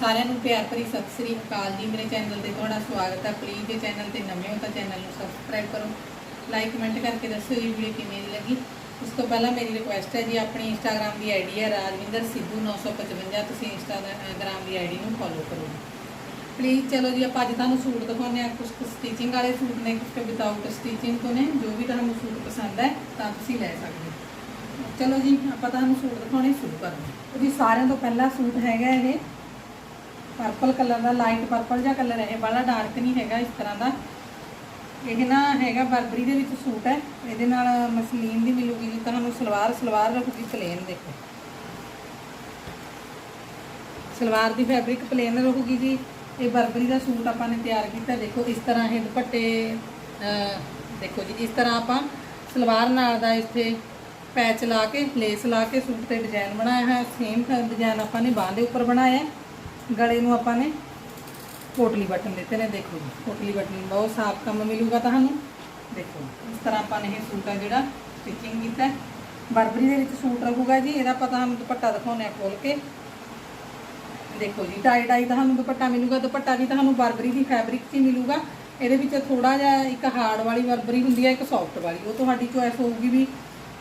ਸਾਰਿਆਂ ਨੂੰ ਪਿਆਰ ਭਰੀ ਸਤਿ ਸ੍ਰੀ ਅਕਾਲ ਜੀ। ਮੇਰੇ ਚੈਨਲ ਤੇ ਤੁਹਾਡਾ ਸਵਾਗਤ ਹੈ ਪਲੀਜ਼ ਜੇ ਚੈਨਲ ਤੇ ਨਵੇਂ ਹੋ ਤਾਂ ਚੈਨਲ ਨੂੰ ਸਬਸਕ੍ਰਾਈਬ ਕਰੋ। ਲਾਈਕ ਕਮੈਂਟ ਕਰਕੇ ਦੱਸੋ ਜੀ ਵੀਡੀਓ ਕਿਵੇਂ ਦੀ ਲੱਗੀ। ਉਸ ਤੋਂ ਪਹਿਲਾਂ ਮੇਰੀ ਰਿਕੁਐਸਟ ਹੈ ਜੀ, ਆਪਣੀ ਇੰਸਟਾਗ੍ਰam ਦੀ ਆਈਡੀ ਹੈ ਰਾਜਵਿੰਦਰ ਸਿੱਧੂ 955 ਤੁਸੀਂ ਇੰਸਟਾਗ੍ਰam ਦੀ ਆਈਡੀ ਨੂੰ ਫੋਲੋ ਕਰੋ ਪਲੀਜ਼ ਚਲੋ ਜੀ, ਆਪਾਂ ਅੱਜ ਤੁਹਾਨੂੰ ਸੂਟ ਦਿਖਾਉਂਦੇ ਆ ਕੁਝ ਸਟਿਚਿੰਗ ਵਾਲੇ ਸੂਟ ਨੇ ਕੁਝ ਵਿਦਆਊਟ ਸਟਿਚਿੰਗ ਤੋਂ ਨੇ। ਜੋ ਵੀ ਤੁਹਾਨੂੰ ਸੂਟ ਪਸੰਦ ਹੈ, ਤਾਂ ਤੁਸੀਂ ਲੈ ਸਕਦੇ ਹੋ। ਚਲੋ ਜੀ, ਆਪਾਂ ਤੁਹਾਨੂੰ ਸੂਟ ਦਿਖਾਉਣੇ ਸ਼ੁਰੂ ਕਰਦੇ ਹਾਂ। ਜੀ, ਸਾਰਿਆਂ ਤੋਂ ਪਹਿਲਾ ਸੂਟ ਹੈਗਾ ਇਹ ਪਰਪਲ ਕਲਰ ਦਾ ਲਾਈਟ ਪਰਪਲ ਜਿਹਾ ਕਲਰ ਹੈ, ਇਹ ਬੜਾ ਡਾਰਕ ਨਹੀਂ ਹੈਗਾ ਇਸ ਤਰ੍ਹਾਂ ਦਾ। ਇਹ ਨਾ ਹੈਗਾ ਬਰਬਰੀ ਦੇ ਵਿੱਚ ਸੂਟ ਹੈ, ਇਹਦੇ ਨਾਲ ਮਸਲੀਨ ਦੀ ਮਿਲੂਗੀ ਜੀ ਤੁਹਾਨੂੰ ਸਲਵਾਰ ਸਲਵਾਰ ਰਹੂਗੀ ਪਲੇਨ ਦੇਖੋ। ਸਲਵਾਰ ਦੀ ਫੈਬਰਿਕ ਪਲੇਨ ਰਹੂਗੀ ਜੀ। ਇਹ ਬਰਬਰੀ ਦਾ ਸੂਟ ਆਪਾਂ ਨੇ ਤਿਆਰ ਕੀਤਾ, ਦੇਖੋ ਇਸ ਤਰ੍ਹਾਂ ਇਹ ਦੁਪੱਟੇ ਦੇਖੋ ਜੀ, ਇਸ ਤਰ੍ਹਾਂ ਆਪਾਂ ਸਲਵਾਰ ਨਾਲ ਦਾ ਇੱਥੇ ਪੈਚ ਲਾ ਕੇ ਲੇਸ ਲਾ ਕੇ ਸੂਟ ਤੇ ਡਿਜ਼ਾਈਨ ਬਣਾਇਆ ਹੈ ਸੇਮ ਡਿਜ਼ਾਈਨ ਆਪਾਂ ਨੇ ਬਾਂਹ ਦੇ ਉੱਪਰ ਬਣਾਇਆ। ਹੈ। ਗਲੇ ਨੂੰ ਆਪਾਂ ਨੇ ਪੋਟਲੀ ਬਟਨ ਦਿੱਤੇ ਨੇ, ਦੇਖੋ ਜੀ। ਪੋਟਲੀ ਬਟਨ ਬਹੁਤ ਸਾਫ਼ ਕੰਮ ਮਿਲੂਗਾ ਤੁਹਾਨੂੰ। ਦੇਖੋ, ਇਸ ਤਰ੍ਹਾਂ ਆਪਾਂ ਨੇ ਇਹ ਸੂਟ ਆ ਜਿਹੜਾ ਸਟਿਚਿੰਗ ਕੀਤਾ ਬਰਬਰੀ ਦੇ ਵਿੱਚ ਸੂਟ ਰਹੂਗਾ ਜੀ, ਇਹਦਾ ਪਤਾ ਤੁਹਾਨੂੰ ਦੁਪੱਟਾ ਦਿਖਾਉਣਾ ਹੈ ਖੋਲ ਕੇ। ਦੇਖੋ ਜੀ ਟਾਈ ਟਾਈ ਤੁਹਾਨੂੰ ਦੁਪੱਟਾ ਮਿਲੂਗਾ, ਦੁਪੱਟਾ ਵੀ ਤੁਹਾਨੂੰ ਬਰਬਰੀ ਦੀ ਫੈਬਰਿਕ 'ਚ ਹੀ ਮਿਲੂਗਾ। ਇਹਦੇ ਵਿੱਚ ਥੋੜਾ ਜਿਹਾ ਇੱਕ ਹਾਰਡ ਵਾਲੀ ਬਰਬਰੀ ਹੁੰਦੀ ਹੈ, ਇੱਕ ਸੌਫਟ ਵਾਲੀ। ਉਹ ਤੁਹਾਡੀ ਚੋਇਸ ਹੋਊਗੀ ਵੀ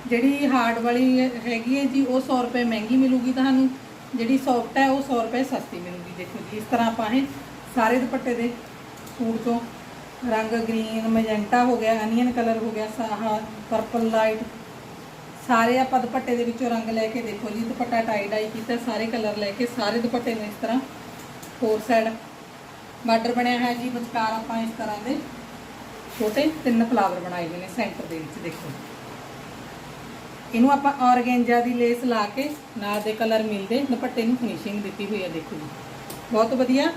ਜਿਹੜੀ ਹਾਰਡ ਵਾਲੀ ਹੈਗੀ ਹੈ ਜੀ, ਉਹ 100 ਰੁਪਏ ਮਹਿੰਗੀ ਮਿਲੂਗੀ ਤੁਹਾਨੂੰ। ਜਿਹੜੀ ਸੌਫਟ ਹੈ, ਉਹ 100 ਰੁਪਏ ਸਸਤੀ ਮਿਲੂਗੀ। ਦੇਖੋ ਜੀ, ਇਸ ਤਰ੍ਹਾਂ ਆਪਾਂ ਇਹ ਸਾਰੇ ਦੁਪੱਟੇ ਦੇ ਸੂਟ ਤੋਂ ਰੰਗ ਗ੍ਰੀਨ, ਮੈਜੈਂਟਾ ਹੋ ਗਿਆ, ਅਨੀਅਨ ਕਲਰ ਹੋ ਗਿਆ, ਸਾਹਾ ਪਰਪਲ ਲਾਈਟ ਸਾਰੇ ਆਪਾਂ ਦੁਪੱਟੇ ਦੇ ਵਿੱਚੋਂ ਰੰਗ ਲੈ ਕੇ ਦੇਖੋ ਜੀ, ਦੁਪੱਟਾ ਟਾਈ ਡਾਈ ਕੀਤਾ, ਸਾਰੇ ਕਲਰ ਲੈ ਕੇ ਸਾਰੇ ਦੁਪੱਟੇ ਨੂੰ ਇਸ ਤਰ੍ਹਾਂ ਫੋਰ ਸਾਈਡ ਬਾਰਡਰ ਬਣਿਆ ਹੈ ਜੀ, ਵਿਚਕਾਰ ਆਪਾਂ ਇਸ ਤਰ੍ਹਾਂ ਦੇ ਛੋਟੇ ਤਿੰਨ ਫਲਾਵਰ ਬਣਾਏ ਹੋਏ ਨੇ ਸੈਂਟਰ ਦੇ ਵਿੱਚ, ਦੇਖੋ। ਇਹਨੂੰ ਆਪਾਂ ਔਰਗੈਂਜਾ ਦੀ ਲੇਸ ਲਾ ਕੇ ਨਾਲ ਦੇ ਕਲਰ ਮਿਲਦੇ, ਦੁਪੱਟੇ ਨੂੰ ਫਿਨਿਸ਼ਿੰਗ ਦਿੱਤੀ ਹੋਈ ਹੈ ਦੇਖੋ ਜੀ। ਬਹੁਤ ਵਧੀਆ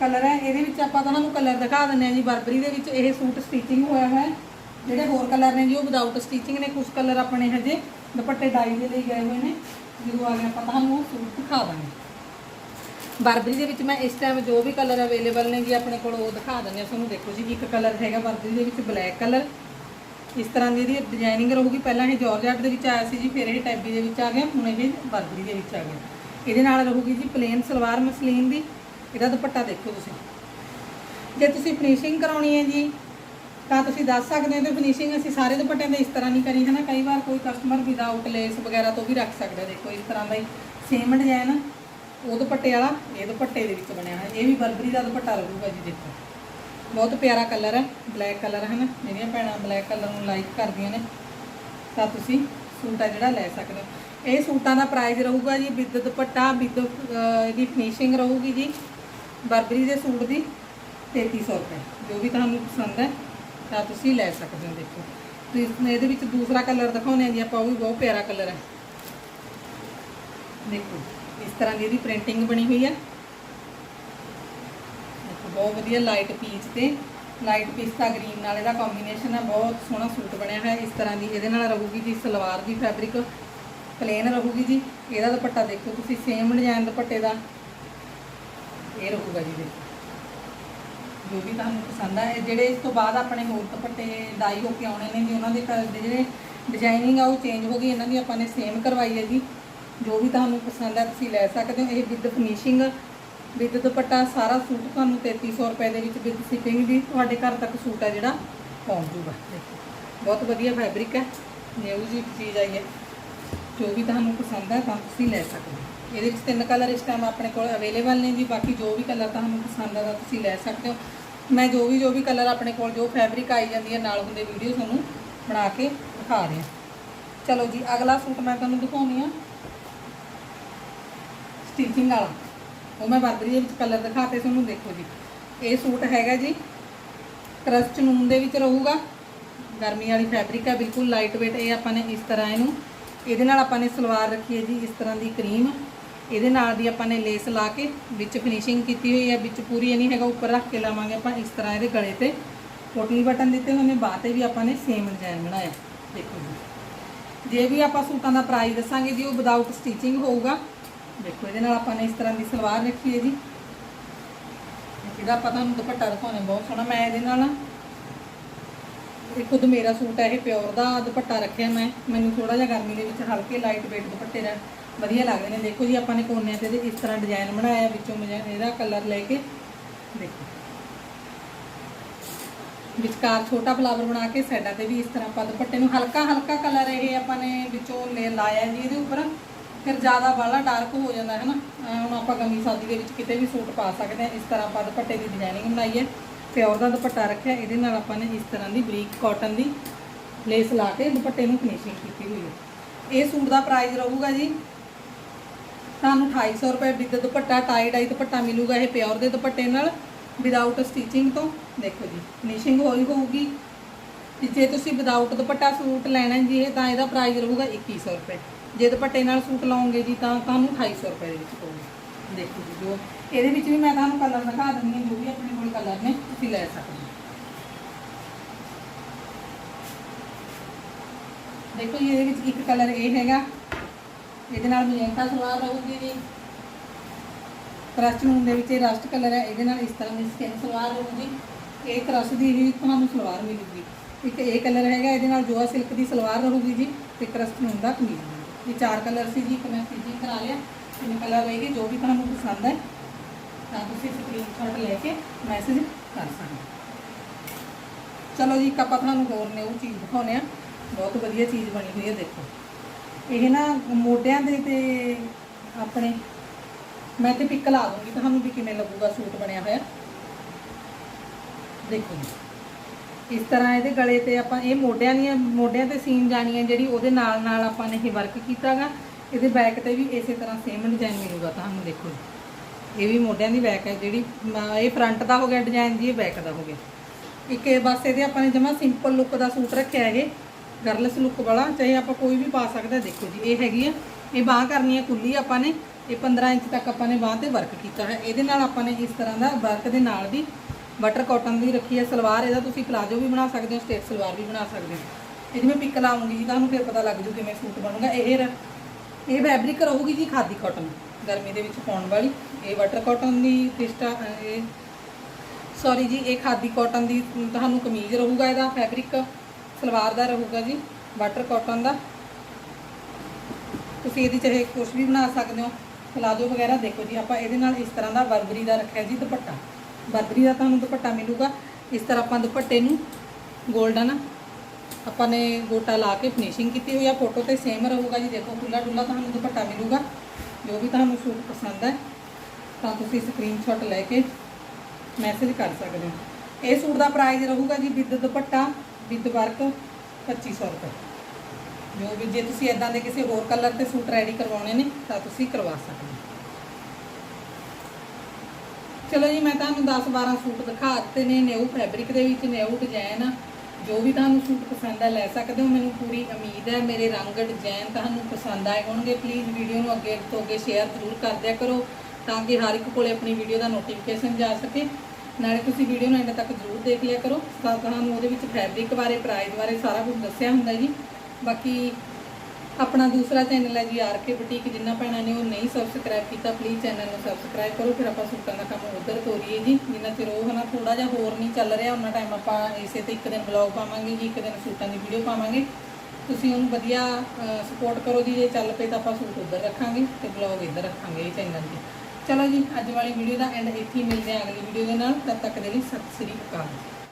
ਕਲਰ ਹੈ। ਇਹਦੇ ਵਿੱਚ ਆਪਾਂ ਤੁਹਾਨੂੰ ਕਲਰ ਦਿਖਾ ਦਿੰਦੇ ਹਾਂ ਜੀ। ਬਰਬਰੀ ਦੇ ਵਿੱਚ ਇਹ ਸੂਟ ਸਟਿਚਿੰਗ ਹੋਇਆ ਹੋਇਆ ਹੈ। ਜਿਹੜੇ ਹੋਰ ਕਲਰ ਨੇ ਜੀ, ਉਹ ਵਿਦਆਊਟ ਸਟਿਚਿੰਗ ਨੇ। ਕੁਝ ਕਲਰ ਆਪਣੇ ਹਜੇ ਦੁਪੱਟੇ ਡਾਈ ਦੇ ਲਈ ਗਏ ਹੋਏ ਨੇ। ਜਦੋਂ ਆ ਗਿਆ, ਆਪਾਂ ਤੁਹਾਨੂੰ ਉਹ ਸੂਟ ਦਿਖਾ ਦਾਂਗੇ। ਬਰਬਰੀ ਦੇ ਵਿੱਚ ਮੈਂ ਇਸ ਟਾਈਮ ਜੋ ਵੀ ਕਲਰ ਅਵੇਲੇਬਲ ਨੇ ਜੀ, ਆਪਣੇ ਕੋਲ ਉਹ ਦਿਖਾ ਦਿੰਦੇ ਹਾਂ। ਤੁਹਾਨੂੰ ਦੇਖੋ ਜੀ, ਇੱਕ ਕਲਰ ਹੈਗਾ ਬਰਬਰੀ ਦੇ ਵਿੱਚ ਬਲੈਕ ਕਲਰ। ਇਸ ਤਰ੍ਹਾਂ ਦੀ ਇਹਦੀ ਡਿਜ਼ਾਈਨਿੰਗ ਰਹੂਗੀ। ਪਹਿਲਾਂ ਇਹ ਜਾਰਜਟ ਦੇ ਵਿੱਚ ਆਇਆ ਸੀ ਜੀ, ਫਿਰ ਇਹ ਟੈਬੀ ਦੇ ਵਿੱਚ ਆ ਗਿਆ, ਹੁਣ ਇਹ ਬਰਬਰੀ ਦੇ ਵਿੱਚ ਆ ਗਿਆ। ਇਹਦੇ ਨਾਲ ਰਹੂਗੀ ਜੀ ਪਲੇਨ ਸਲਵਾਰ ਮਸਲੀਨ ਦੀ। ਇਹਦਾ ਦੁਪੱਟਾ ਦੇਖੋ ਤੁਸੀਂ। ਜੇ ਤੁਸੀਂ ਫਿਨਿਸ਼ਿੰਗ ਕਰਾਉਣੀ ਹੈ ਜੀ, ਤਾਂ ਤੁਸੀਂ ਦੱਸ ਸਕਦੇ ਹੋ ਤੇ ਫਿਨਿਸ਼ਿੰਗ ਅਸੀਂ ਸਾਰੇ ਦੁਪੱਟਿਆਂ ਦੇ ਇਸ ਤਰ੍ਹਾਂ ਨਹੀਂ ਕਰੀ ਹੈ ਨਾ ਕਈ ਵਾਰ ਕੋਈ ਕਸਟਮਰ ਵਿਦਆਊਟ ਲੇਸ ਵਗੈਰਾ ਤੋਂ ਵੀ ਰੱਖ ਸਕਦਾ, ਦੇਖੋ ਇਸ ਤਰ੍ਹਾਂ ਦਾ ਹੀ ਸੇਮ ਡਿਜ਼ਾਈਨ ਉਹ ਦੁਪੱਟੇ ਵਾਲਾ, ਇਹ ਦੁਪੱਟੇ ਦੇ ਵਿੱਚ ਬਣਿਆ ਹੋਇਆ। ਇਹ ਵੀ ਬਰਬਰੀ ਦਾ ਦੁਪੱਟਾ ਰਹੂਗਾ ਜੀ, ਦੇਖੋ। ਬਹੁਤ ਪਿਆਰਾ ਕਲਰ ਹੈ, ਬਲੈਕ ਕਲਰ ਹੈ ਨਾ। ਮੇਰੀਆਂ ਭੈਣਾਂ ਬਲੈਕ ਕਲਰ ਨੂੰ ਲਾਈਕ ਕਰਦੀਆਂ ਨੇ। ਤਾਂ ਤੁਸੀਂ ਸੂਟ ਆ ਜਿਹੜਾ ਲੈ ਸਕਦੇ ਹੋ। ਇਹ ਸੂਟਾਂ ਦਾ ਪ੍ਰਾਈਸ ਰਹੂਗਾ ਜੀ ਵਿਦ ਦੁਪੱਟਾ ਵਿਦ ਇਹਦੀ ਫਿਨਿਸ਼ਿੰਗ ਰਹੂਗੀ ਜੀ, ਬਰਬਰੀ ਦੇ ਸੂਟ ਦੀ 3300 ਰੁਪਏ। ਜੋ ਵੀ ਤੁਹਾਨੂੰ ਪਸੰਦ ਹੈ, ਤਾਂ ਤੁਸੀਂ ਲੈ ਸਕਦੇ ਹੋ, ਦੇਖੋ। ਤੇ ਇਹਦੇ ਵਿੱਚ ਦੂਸਰਾ ਕਲਰ ਦਿਖਾਉਂਦੇ ਆ ਜੀ, ਆਪਾਂ ਉਹ ਵੀ ਬਹੁਤ ਪਿਆਰਾ ਕਲਰ ਹੈ। ਦੇਖੋ, ਇਸ ਤਰ੍ਹਾਂ ਦੀ ਇਹਦੀ ਪ੍ਰਿੰਟਿੰਗ ਬਣੀ ਹੋਈ ਹੈ। ਬਹੁਤ ਵਧੀਆ ਲਾਈਟ ਪੀਚ ਤੇ ਲਾਈਟ ਪਿਸਤਾ ਗ੍ਰੀਨ ਨਾਲ ਇਹਦਾ ਕੰਬੀਨੇਸ਼ਨ ਹੈ ਬਹੁਤ ਸੋਹਣਾ ਸੂਟ ਬਣਿਆ ਹੈ ਇਸ ਤਰ੍ਹਾਂ ਦੀ ਇਹਦੇ ਨਾਲ ਰਹੂਗੀ ਜੀ ਸਲਵਾਰ ਦੀ ਫੈਬਰਿਕ ਪਲੇਨ ਰਹੂਗੀ ਜੀ। ਇਹਦਾ ਦੁਪੱਟਾ ਦੇਖੋ ਤੁਸੀਂ ਸੇਮ ਡਿਜ਼ਾਈਨ ਦੁਪੱਟੇ ਦਾ। ਇਹ ਰਹੂਗਾ ਜੀ ਦੇਖੋ। ਜੋ ਵੀ ਤੁਹਾਨੂੰ ਪਸੰਦ ਆ, ਇਹ ਜਿਹੜੇ ਇਸ ਤੋਂ ਬਾਅਦ ਆਪਣੇ ਹੋਰ ਦੁਪੱਟੇ ਡਾਈ ਹੋ ਕੇ ਆਉਣੇ ਨੇ ਜੀ, ਉਹਨਾਂ ਦੇ ਘਰ ਦੇ ਜਿਹੜੇ ਡਿਜ਼ਾਈਨਿੰਗ ਆ, ਉਹ ਚੇਂਜ ਹੋ ਗਈ ਇਹਨਾਂ ਦੀ ਆਪਾਂ ਨੇ ਸੇਮ ਕਰਵਾਈ ਹੈ ਜੀ। ਜੋ ਵੀ ਤੁਹਾਨੂੰ ਪਸੰਦ ਆ, ਤੁਸੀਂ ਲੈ ਸਕਦੇ ਹੋ। ਇਹ ਵਿਦ ਫਿਨਿਸ਼ਿੰਗ ਵਿਦ ਦੁਪੱਟਾ ਸਾਰਾ ਸੂਟ ਤੁਹਾਨੂੰ 3300 ਰੁਪਏ ਦੇ ਵਿੱਚ ਵਿਦ ਸ਼ਿਪਿੰਗ ਦੀ ਤੁਹਾਡੇ ਘਰ ਤੱਕ ਸੂਟ ਆ ਜਿਹੜਾ। ਪਹੁੰਚ ਜੂਗਾ। ਬਹੁਤ ਵਧੀਆ ਫੈਬਰਿਕ ਹੈ। ਨਿਊ ਜੀ ਚੀਜ਼ ਆਈ ਹੈ। ਜੋ ਵੀ ਤੁਹਾਨੂੰ ਪਸੰਦ ਹੈ ਤਾਂ ਤੁਸੀਂ ਲੈ ਸਕਦੇ ਹੋ। ਇਹਦੇ ਵਿੱਚ ਤਿੰਨ ਕਲਰ ਇਸ ਟਾਈਮ ਆਪਣੇ ਕੋਲ ਅਵੇਲੇਬਲ ਨੇ ਜੀ। ਬਾਕੀ ਜੋ ਵੀ ਕਲਰ ਤੁਹਾਨੂੰ ਪਸੰਦ ਆ ਤਾਂ ਤੁਸੀਂ ਲੈ ਸਕਦੇ ਹੋ। ਮੈਂ ਜੋ ਵੀ ਜੋ ਵੀ ਕਲਰ ਆਪਣੇ ਕੋਲ ਜੋ ਫੈਬਰਿਕ ਆਈ ਜਾਂਦੀ ਹੈ ਨਾਲ ਹੁੰਦੇ ਵੀਡੀਓ ਤੁਹਾਨੂੰ ਬਣਾ ਕੇ ਦਿਖਾ ਰਹੀ ਹਾਂ। ਚਲੋ ਜੀ ਅਗਲਾ ਸੂਟ ਮੈਂ ਤੁਹਾਨੂੰ ਦਿਖਾਉਣੀ ਆ ਸਟਿਚਿੰਗ ਵਾਲਾ। ਉਹ ਮੈਂ ਬਰਬਰੀ ਦੇ ਵਿੱਚ ਕਲਰ ਦਿਖਾਤੇ ਤੁਹਾਨੂੰ, ਦੇਖੋ ਜੀ। ਇਹ ਸੂਟ ਹੈਗਾ ਜੀ ਕਰਸਟ ਨੂਨ ਦੇ ਵਿੱਚ ਰਹੂਗਾ। ਗਰਮੀ ਵਾਲੀ ਫੈਬਰਿਕ ਹੈ ਬਿਲਕੁਲ ਲਾਈਟ weight ਇਹ ਆਪਾਂ ਨੇ ਇਸ ਤਰ੍ਹਾਂ ਇਹਨੂੰ, ਇਹਦੇ ਨਾਲ ਆਪਾਂ ਨੇ ਸਲਵਾਰ ਰੱਖੀ ਹੈ ਜੀ, ਇਸ ਤਰ੍ਹਾਂ ਦੀ ਕਰੀਮ ਇਹਦੇ ਨਾਲ ਦੀ ਆਪਾਂ ਨੇ ਲੇਸ ਲਾ ਕੇ ਵਿੱਚ ਫਿਨਿਸ਼ਿੰਗ ਕੀਤੀ ਹੋਈ ਹੈ, ਵਿੱਚ ਪੂਰੀ ਇਹ ਨਹੀਂ ਹੈਗਾ, ਉੱਪਰ ਰੱਖ ਕੇ ਲਾਵਾਂਗੇ ਆਪਾਂ ਇਸ ਤਰ੍ਹਾਂ ਇਹਦੇ ਗਲੇ ਤੇ। ਪੋਟਲੀ ਬਟਨ ਦਿੱਤੇ ਹੋਏ ਨੇ ਬਾਹ ਤੇ ਵੀ ਆਪਾਂ ਨੇ ਸੇਮ ਡਿਜ਼ਾਈਨ ਬਣਾਇਆ। ਦੇਖੋ ਜੀ। ਜੇ ਵੀ ਆਪਾਂ ਸੂਟਾਂ ਦਾ ਪ੍ਰਾਈਸ ਦੱਸਾਂਗੇ ਜੀ, ਉਹ ਵਿਦਆਊਟ ਸਟਿਚਿੰਗ ਹੋਊਗਾ। ਦੇਖੋ, ਇਹਦੇ ਨਾਲ ਆਪਾਂ ਨੇ ਇਸ ਤਰ੍ਹਾਂ ਦੀ ਸਲਵਾਰ ਰੱਖੀ ਹੈ ਜੀ। ਇਹਦਾ ਆਪਾਂ ਤੁਹਾਨੂੰ ਦੁਪੱਟਾ ਦਿਖਾਉਣੇ ਬਹੁਤ ਸੋਹਣਾ। ਮੈਂ ਇਹਦੇ ਨਾਲ, ਇਹ ਖੁਦ ਮੇਰਾ ਸੂਟ ਹੈ, ਇਹ ਪਿਓਰ ਦਾ ਦੁਪੱਟਾ ਰੱਖਿਆ ਮੈਂ। ਮੈਨੂੰ ਥੋੜਾ ਜਿਹਾ ਗਰਮੀ ਦੇ ਵਿੱਚ ਹਲਕੇ ਲਾਈਟ weight ਦੁਪੱਟੇ ਦਾ ਵਧੀਆ ਲੱਗਦੇ ਨੇ। ਦੇਖੋ ਜੀ, ਆਪਾਂ ਨੇ ਕੋਨਿਆਂ ਤੇ ਇਸ ਤਰ੍ਹਾਂ ਡਿਜ਼ਾਈਨ ਬਣਾਇਆ, ਵਿੱਚੋਂ ਇਹਦਾ ਕਲਰ ਲੈ ਕੇ ਦੇਖੋ। ਵਿਚਕਾਰ ਛੋਟਾ ਫਲਾਵਰ ਬਣਾ ਕੇ ਸਾਈਡਾਂ ਤੇ ਵੀ ਇਸ ਤਰ੍ਹਾਂ ਆਪਾਂ ਦੁਪੱਟੇ ਨੂੰ ਹਲਕਾ ਹਲਕਾ ਕਲਰ ਇਹ ਆਪਾਂ ਨੇ ਵਿੱਚੋਂ ਲਾਇਆ ਜੀ, ਇਹਦੇ ਉੱਪਰ। ਫਿਰ ਜ਼ਿਆਦਾ ਵਾਲਾ ਡਾਰਕ ਹੋ ਜਾਂਦਾ ਹੈ ਨਾ ਹੁਣ ਆਪਾਂ ਗਮੀ ਸਾਦੀ ਦੇ ਵਿੱਚ ਕਿਤੇ ਵੀ ਸੂਟ ਪਾ ਸਕਦੇ ਹਾਂ, ਇਸ ਤਰ੍ਹਾਂ ਆਪਾਂ ਦੁਪੱਟੇ ਦੀ ਡਿਜ਼ਾਈਨਿੰਗ ਬਣਾਈ ਹੈ। ਪਿਓਰ ਦਾ ਦੁਪੱਟਾ ਰੱਖਿਆ, ਇਹਦੇ ਨਾਲ ਆਪਾਂ ਨੇ ਇਸ ਤਰ੍ਹਾਂ ਦੀ ਬਰੀਕ ਕਾਟਨ ਦੀ ਲੇਸ ਲਾ ਕੇ ਦੁਪੱਟੇ ਨੂੰ ਫਿਨਿਸ਼ਿੰਗ ਕੀਤੀ ਹੋਈ ਹੈ। ਇਹ ਸੂਟ ਦਾ ਪ੍ਰਾਈਸ ਰਹੂਗਾ ਜੀ, ਤੁਹਾਨੂੰ 2800 ਰੁਪਏ ਵਿਦ ਦੁਪੱਟਾ ਟਾਈ ਡਾਈ ਦੁਪੱਟਾ ਮਿਲੂਗਾ ਇਹ ਪਿਓਰ ਦੇ ਦੁਪੱਟੇ ਨਾਲ ਵਿਦਆਊਟ ਸਟਿਚਿੰਗ ਤੋਂ। ਦੇਖੋ ਜੀ ਫਿਨਿਸ਼ਿੰਗ ਹੋਈ ਹੋਊਗੀ। ਤੇ ਜੇ ਤੁਸੀਂ ਵਿਦਆਊਟ ਦੁਪੱਟਾ ਸੂਟ ਲੈਣਾ ਜੀ, ਇਹ ਤਾਂ ਇਹਦਾ ਪ੍ਰਾਈਸ ਰਹੂਗਾ 2100 ਰੁਪਏ। ਜੇ ਦੁਪੱਟੇ ਨਾਲ ਸੂਟ ਲਾਉਂਗੇ ਜੀ ਤਾਂ ਤੁਹਾਨੂੰ 2800 ਰੁਪਏ ਦੇ ਵਿੱਚ ਪਊਗਾ। ਦੇਖੋ ਜੀ, ਜੋ ਇਹਦੇ ਵਿੱਚ ਵੀ ਮੈਂ ਤੁਹਾਨੂੰ ਕਲਰ ਦਿਖਾ ਦਿੰਦੀ ਹਾਂ, ਜੋ ਵੀ ਆਪਣੇ ਕੋਲ ਕਲਰ ਨੇ, ਤੁਸੀਂ ਲੈ ਸਕਦੇ ਹੋ। ਦੇਖੋ ਜੀ, ਇਹਦੇ ਵਿੱਚ ਇੱਕ ਕਲਰ ਇਹ ਹੈਗਾ। ਇਹਦੇ ਨਾਲ ਮਜੈਂਟਾ ਸਲਵਾਰ ਰਹੂਗੀ ਜੀ। ਕਰਸਟ ਨੂਨ ਦੇ ਵਿੱਚ ਇਹ ਰਸਟ ਕਲਰ ਹੈ, ਇਹਦੇ ਨਾਲ ਇਸ ਤਰ੍ਹਾਂ ਦੀ ਸਕਿਨ ਸਲਵਾਰ ਰਹੂਗੀ। ਇਹ ਕਰਸਟ ਦੀ ਹੀ ਤੁਹਾਨੂੰ ਸਲਵਾਰ ਮਿਲੂਗੀ। ਇੱਕ ਇਹ ਕਲਰ ਹੈਗਾ, ਇਹਦੇ ਨਾਲ ਜੋਆ ਸਿਲਕ ਦੀ ਸਲਵਾਰ ਰਹੂਗੀ ਜੀ, ਤੇ ਕ੍ਰਸਟ ਨੂਨ ਦਾ ਕਮੀਜ਼। ਇਹ ਚਾਰ ਕਲਰ ਸੀ ਜੀ, ਇੱਕ ਮੈਂ ਸਟਿਚਿੰਗ ਕਰਾ ਲਿਆ। ਤਿੰਨ ਕਲਰ ਰਹੇਗੇ ਜੋ ਵੀ ਤੁਹਾਨੂੰ ਪਸੰਦ ਹੈ, ਤਾਂ ਤੁਸੀਂ ਸਕਰੀਨਸ਼ਾਟ ਲੈ ਕੇ ਮੈਸੇਜ ਕਰ ਸਕਦੇ ਚਲੋ ਜੀ, ਇੱਕ ਆਪਾਂ ਤੁਹਾਨੂੰ ਹੋਰ ਨੇ ਉਹ ਚੀਜ਼ ਦਿਖਾਉਂਦੇ ਆ ਬਹੁਤ ਵਧੀਆ ਚੀਜ਼ ਬਣੀ ਹੋਈ ਹੈ, ਦੇਖੋ। ਇਹ ਨਾ ਮੋਢਿਆਂ ਦੇ ਤੇ ਆਪਣੇ, ਮੈਂ ਤੇ ਪਿਕ ਲਾ ਦੂੰਗੀ ਤੁਹਾਨੂੰ ਵੀ ਕਿਵੇਂ ਲੱਗੂਗਾ ਸੂਟ ਬਣਿਆ ਹੋਇਆ। ਦੇਖੋ ਜੀ। ਇਸ ਤਰ੍ਹਾਂ ਇਹਦੇ ਗਲੇ ਤੇ ਆਪਾਂ ਇਹ ਮੋਢਿਆਂ ਦੀਆਂ, ਮੋਢਿਆਂ ਤੇ ਸੀਨ ਜਾਣੀ ਹੈ ਜਿਹੜੀ ਉਹਦੇ ਨਾਲ ਨਾਲ ਆਪਾਂ ਨੇ ਇਹ ਵਰਕ ਕੀਤਾਗਾ। ਇਹਦੇ ਬੈਕ ਤੇ ਵੀ ਇਸੇ ਤਰ੍ਹਾਂ ਸੇਮ ਡਿਜ਼ਾਈਨ ਮਿਲੂਗਾ ਤੁਹਾਨੂੰ, ਦੇਖੋ ਜੀ। ਇਹ ਵੀ ਮੋਢਿਆਂ ਦੀ ਬੈਕ ਹੈ ਜਿਹੜੀ ਇਹ ਫਰੰਟ ਦਾ ਹੋ ਗਿਆ ਡਿਜ਼ਾਈਨ ਜੀ ਇਹ ਬੈਕ ਦਾ ਹੋ ਗਿਆ। ਇੱਕ ਇਹ ਬਸ ਇਹਦੇ ਆਪਾਂ ਨੇ ਜਮਾ ਸਿੰਪਲ ਲੁੱਕ ਦਾ ਸੂਟ ਰੱਖਿਆ ਇਹ ਗਰਲਸ ਲੁੱਕ ਵਾਲਾ, ਚਾਹੇ ਆਪਾਂ ਕੋਈ ਵੀ ਪਾ ਸਕਦਾ, ਦੇਖੋ ਜੀ, ਇਹ ਹੈਗੀ ਆ। ਇਹ ਬਾਹ ਕਰਨੀ ਹੈ ਖੁੱਲੀ ਆਪਾਂ ਨੇ, ਇਹ 15 ਇੰਚ ਤੱਕ ਆਪਾਂ ਨੇ ਬਾਹ ਤੇ ਵਰਕ ਕੀਤਾ ਹੈ ਇਹਦੇ ਨਾਲ ਆਪਾਂ ਨੇ ਇਸ ਤਰ੍ਹਾਂ ਦਾ ਵਰਕ ਦੇ ਨਾਲ ਵੀ ਬਟਰ ਕਾਟਨ ਦੀ ਰੱਖੀ ਹੈ, ਸਲਵਾਰ ਇਹਦਾ ਤੁਸੀਂ ਪਲਾਜੋ ਵੀ ਬਣਾ ਸਕਦੇ ਹੋ, ਸਟੇਟ ਸਲਵਾਰ ਵੀ ਬਣਾ ਸਕਦੇ ਹੋ। ਇਹਦੀ ਮੈਂ ਪਿਕ ਲਾਉਂਗੀ ਜੀ ਤੁਹਾਨੂੰ ਫਿਰ ਪਤਾ ਲੱਗ ਜੂ ਕਿਵੇਂ ਸੂਟ ਬਣੂਗਾ। ਇਹ ਰ- ਇਹ ਫੈਬਰਿਕ ਰਹੂਗੀ ਜੀ ਖਾਦੀ ਕਾਟਨ ਗਰਮੀ ਦੇ ਵਿੱਚ ਪਾਉਣ ਵਾਲੀ। ਇਹ ਬਟਰ ਕਾਟਨ ਦੀ ਕ੍ਰਿਸਟਾ ਇਹ ਸੌਰੀ ਜੀ, ਇਹ ਖਾਦੀ ਕਾਟਨ ਦੀ, ਤੁਹਾਨੂੰ ਕਮੀਜ਼ ਰਹੂਗਾ ਇਹਦਾ ਫੈਬਰਿਕ ਸਲਵਾਰ ਦਾ ਰਹੂਗਾ ਜੀ, ਬਟਰ ਕਾਟਨ ਦਾ। ਤੁਸੀਂ ਇਹਦੀ ਚਾਹੇ ਕੁਝ ਵੀ ਬਣਾ ਸਕਦੇ ਹੋ। ਪਲਾਜੋ ਵਗੈਰਾ ਦੇਖੋ ਜੀ, ਆਪਾਂ ਇਹਦੇ ਨਾਲ ਇਸ ਤਰ੍ਹਾਂ ਦਾ ਬਰਬਰੀ ਦਾ ਰੱਖਿਆ ਜੀ ਦੁਪੱਟਾ। ਬਰਬਰੀ ਦਾ ਤੁਹਾਨੂੰ ਦੁਪੱਟਾ ਮਿਲੂਗਾ। ਇਸ ਤਰ੍ਹਾਂ ਆਪਾਂ ਦੁਪੱਟੇ ਨੂੰ 골ਡਨ ਆਪਾਂ ਨੇ ਗੋਟਾ ਲਾ ਕੇ ਫਿਨਿਸ਼ਿੰਗ ਕੀਤੀ ਹੋਈ ਆ ਫੋਟੋ ਤੇ ਸੇਮ ਰਹੂਗਾ ਜੀ। ਦੇਖੋ ਖੁੱਲਾ ਡੁੱਲਾ ਤੁਹਾਨੂੰ ਦੁਪੱਟਾ ਮਿਲੂਗਾ, ਜੋ ਵੀ ਤੁਹਾਨੂੰ ਸੂਟ ਪਸੰਦ ਹੈ ਤਾਂ ਤੁਸੀਂ ਸਕਰੀਨਸ਼ਾਟ ਲੈ ਕੇ ਮੈਸੇਜ ਕਰ ਸਕਦੇ ਹੋ। ਇਹ ਸੂਟ ਦਾ ਪ੍ਰਾਈਸ ਰਹੂਗਾ ਜੀ ਵਿਦ ਦੁਪੱਟਾ, ਵਿਦ ਵਰਕ 2500 ਰੁਪਏ। ਜੋ ਵੀ ਜੇ ਤੁਸੀਂ ਇਦਾਂ ਦੇ ਕਿਸੇ ਹੋਰ ਕਲਰ ਤੇ ਸੂਟ ਰੈਡੀ ਕਰਵਾਉਣੇ ਨੇ, ਤਾਂ ਤੁਸੀਂ ਕਰਵਾ ਸਕਦੇ ਹੋ। ਚਲੋ ਜੀ, ਮੈਂ ਤੁਹਾਨੂੰ 10 12 ਸੂਟ ਦਿਖਾ ਦਿੱਤੇ ਨੇ, ਨਿਊ ਫੈਬਰਿਕ ਦੇ ਵਿੱਚ, ਨਿਊ ਡਿਜ਼ਾਈਨ ਜੋ ਵੀ ਤੁਹਾਨੂੰ ਸੂਟ ਪਸੰਦ ਹੈ, ਲੈ ਸਕਦੇ ਹੋ। ਮੈਨੂੰ ਪੂਰੀ ਉਮੀਦ ਹੈ, ਮੇਰੇ ਰੰਗ ਡਿਜ਼ਾਈਨ ਤੁਹਾਨੂੰ ਪਸੰਦ ਆਏ ਹੋਣਗੇ। ਪਲੀਜ਼ ਵੀਡੀਓ ਨੂੰ ਅੱਗੇ ਤੋਂ ਅੱਗੇ ਸ਼ੇਅਰ ਜ਼ਰੂਰ ਕਰ ਦਿਆ ਕਰੋ, ਤਾਂ ਕਿ ਹਰ ਇੱਕ ਕੋਲੇ ਆਪਣੀ ਵੀਡੀਓ ਦਾ ਨੋਟੀਫਿਕੇਸ਼ਨ ਜਾ ਸਕੇ। ਨਾਲੇ ਤੁਸੀਂ ਵੀਡੀਓ ਨੂੰ ਐਂਡ ਤੱਕ ਜ਼ਰੂਰ ਦੇਖ ਲਿਆ ਕਰੋ। ਤਾਂ ਤੁਹਾਨੂੰ ਉਹਦੇ ਵਿੱਚ ਫੈਬਰਿਕ ਬਾਰੇ ਪ੍ਰਾਈਸ ਬਾਰੇ ਸਾਰਾ ਕੁਝ ਦੱਸਿਆ ਹੁੰਦਾ ਜੀ। ਬਾਕੀ ਆਪਣਾ ਦੂਸਰਾ ਚੈਨਲ ਹੈ ਜੀ ਆਰ ਕੇ ਬੁਟੀਕ ਜਿੰਨਾ ਭੈਣਾਂ ਨੇ ਉਹ ਨਹੀਂ ਸਬਸਕ੍ਰਾਈਬ ਕੀਤਾ ਪਲੀਜ਼ ਚੈਨਲ ਨੂੰ ਸਬਸਕ੍ਰਾਈਬ ਕਰੋ, ਫਿਰ ਆਪਾਂ ਸੂਟਾਂ ਦਾ ਕੰਮ ਉਧਰ ਤੋਰੀਏ ਜੀ। ਜਿੰਨਾ ਚਿਰ ਉਹ ਹਨਾ ਥੋੜਾ ਜਿਹਾ ਹੋਰ ਨਹੀਂ ਚੱਲ ਰਿਹਾ, ਉਹਨਾਂ ਟਾਈਮ ਆਪਾਂ ਇਸੇ ਤੇ ਇੱਕ ਦਿਨ ਬਲੌਗ ਪਾਵਾਂਗੇ ਜੀ, ਇੱਕ ਦਿਨ ਸੂਟਾਂ ਦੀ ਵੀਡੀਓ ਪਾਵਾਂਗੇ। ਤੁਸੀਂ ਉਹਨੂੰ ਵਧੀਆ ਸਪੋਰਟ ਕਰੋ ਜੀ, ਜੇ ਚੱਲ ਪਏ ਤਾਂ ਆਪਾਂ ਸੂਟ ਉਧਰ ਰੱਖਾਂਗੇ ਤੇ ਬਲੌਗ ਇੱਧਰ ਰੱਖਾਂਗੇ ਇਹ ਚੈਨਲ ਤੇ। ਚਲੋ ਜੀ, ਅੱਜ ਵਾਲੀ ਵੀਡੀਓ ਦਾ ਐਂਡ ਇੱਥੇ ਹੀ ਮਿਲਦੇ ਹਾਂ ਅਗਲੀ ਵੀਡੀਓ ਦੇ ਨਾਲ, ਤਦ ਤੱਕ ਦੇ ਲਈ ਸਤਿ ਸ੍ਰੀ ਅਕਾਲ।